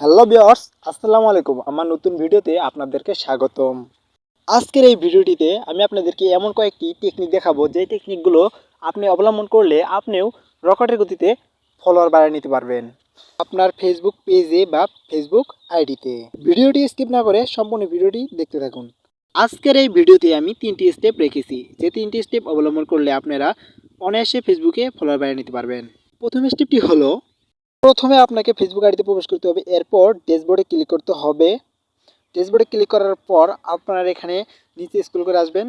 Hello বিয়ার্স আসসালামু আলাইকুম। আমার নতুন ভিডিওতে আপনাদেরকে স্বাগতম। আজকের এই ভিডিওটিতে আমি আপনাদেরকে এমন কয়েকটি টেকনিক দেখাবো যে টেকনিকগুলো আপনি অবলম্বন করলে আপনিও রকেটের গতিতে ফলোয়ার বাড়িয়ে নিতে পারবেন। আপনার ফেসবুক পেজে বা ফেসবুক আইডিতে ভিডিওটি স্কিপ না করে সম্পূর্ণ ভিডিওটি দেখতে থাকুন। আজকের এই ভিডিওতে আমি তিনটি স্টেপ রেখেছি, যে তিনটি স্টেপ অবলম্বন করলে আপনারা অনায়াসে ফেসবুকে ফলোয়ার বাড়িয়ে নিতে পারবেন। প্রথম স্টেপটি হলো প্রথমে আপনাকে ফেসবুক আইডিতে প্রবেশ করতে হবে, এরপর ড্যাশবোর্ডে ক্লিক করতে হবে। ড্যাশবোর্ডে ক্লিক করার পর আপনার এখানে নিচে স্ক্রল করে আসবেন।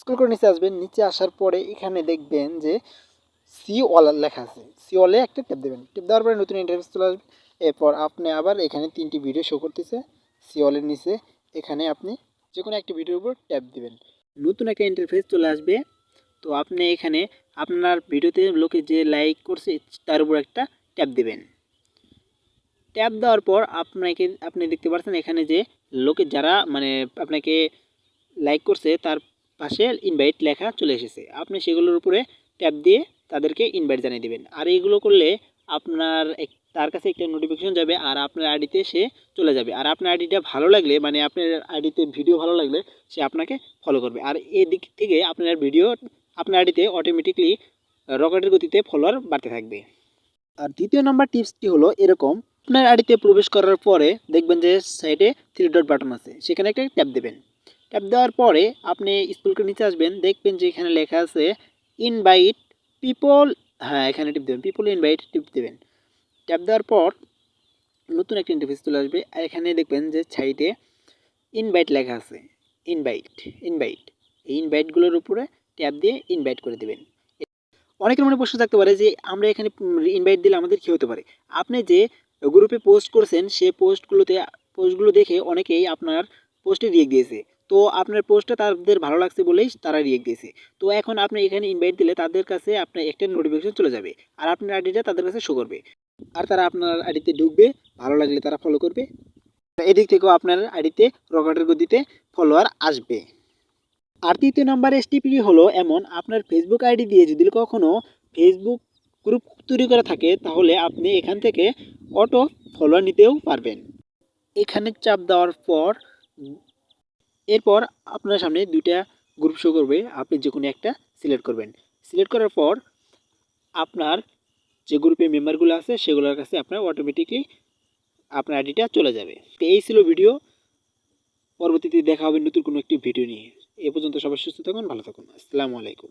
স্ক্রল করে নিচে আসবেন, নিচে আসার পরে এখানে দেখবেন যে সি ওয়াল লেখা আছে। সি ওয়ালে একটা ট্যাপ দেবেন। ট্যাপ দেওয়ার পরে নতুন ইন্টারফেস চলে আসবে। এরপর আপনি আবার এখানে তিনটি ভিডিও শো করতেছে। সি ওয়ালের নিচে এখানে আপনি যে কোনো একটি ভিডিওর উপর ট্যাপ দেবেন। নতুন একটা ইন্টারফেস চলে আসবে। তো আপনি এখানে আপনার ভিডিওতে লোকে যে লাইক করছে, তার উপর একটা ট্যাপ দিবেন। ট্যাপ দেওয়ার পর আপনাকে, আপনি দেখতে পাচ্ছেন এখানে যে লোকে যারা মানে আপনাকে লাইক করছে, তার পাশে ইনভাইট লেখা চলে এসেছে। আপনি সেগুলোর উপরে ট্যাপ দিয়ে তাদেরকে ইনভাইট জানিয়ে দেবেন। আর এইগুলো করলে আপনার এক, তার কাছে একটা নোটিফিকেশন যাবে আর আপনার আইডিতে সে চলে যাবে। আর আপনার আইডিটা ভালো লাগলে মানে আপনার আইডিতে ভিডিও ভালো লাগলে সে আপনাকে ফলো করবে। আর এই দিক থেকে আপনার ভিডিও আপনার আইডিতে অটোমেটিকলি রকেটের গতিতে ফলোয়ার বাড়তে থাকবে। আর দ্বিতীয় নাম্বার টিপসটি হলো এরকম, আপনার আইডিতে প্রবেশ করার পরে দেখবেন যে সাইডে থ্রি ডট বাটন আছে, সেখানে একটা ট্যাপ দেবেন। ট্যাপ দেওয়ার পরে আপনি স্কুলকে নিচে আসবেন, দেখবেন যে এখানে লেখা আছে ইনভাইট পিপল হ্যাঁ এখানে টিপ দেবেন পিপল ইনভাইট টিপ দেবেন। ট্যাপ দেওয়ার পর নতুন একটা ইন্টারফেস চলে আসবে, আর এখানে দেখবেন যে সাইডে ইনভাইট লেখা আছে ইনভাইট ইনভাইট এই ইনভাইটগুলোর উপরে ট্যাপ দিয়ে ইনভাইট করে দেবেন। অনেকের মনে প্রশ্ন থাকতে পারে যে, আমরা এখানে ইনভাইট দিলে আমাদের কী হতে পারে? আপনি যে গ্রুপে পোস্ট করছেন, সে পোস্টগুলোতে পোস্টগুলো দেখে অনেকেই আপনার পোস্টে রিয়েক্ট দিয়েছে। তো আপনার পোস্টটা তাদের ভালো লাগছে বলেই তারা রিয়েক্ট দিয়েছে। তো এখন আপনি এখানে ইনভাইট দিলে তাদের কাছে আপনার একটা নোটিফিকেশন চলে যাবে আর আপনার আইডিটা তাদের কাছে শো করবে। আর তারা আপনার আইডিতে ঢুকবে, ভালো লাগলে তারা ফলো করবে। এদিক থেকেও আপনার আইডিতে রকেটের গতিতে ফলোয়ার আসবে। আর তৃতীয় নাম্বার এসটিপি হলো এমন, আপনার ফেসবুক আইডি দিয়ে যদি কখনো ফেসবুক গ্রুপ তৈরি করা থাকে, তাহলে আপনি এখান থেকে অটো ফলোয়ার নিতেও পারবেন। এখানে চাপ দেওয়ার পর, এরপর আপনার সামনে দুইটা গ্রুপ শো করবে, আপনি যে কোনো একটা সিলেক্ট করবেন। সিলেক্ট করার পর আপনার যে গ্রুপে মেম্বারগুলো আছে, সেগুলোর কাছে আপনার অটোমেটিকলি আপনার আইডিটা চলে যাবে। তো এই ছিল ভিডিও পরবর্তীতে দেখা হবে নতুন কোনো একটি ভিডিও নিয়ে। এ পর্যন্ত সবাই সুস্থ থাকুন, ভালো থাকুন। আসসালামু আলাইকুম।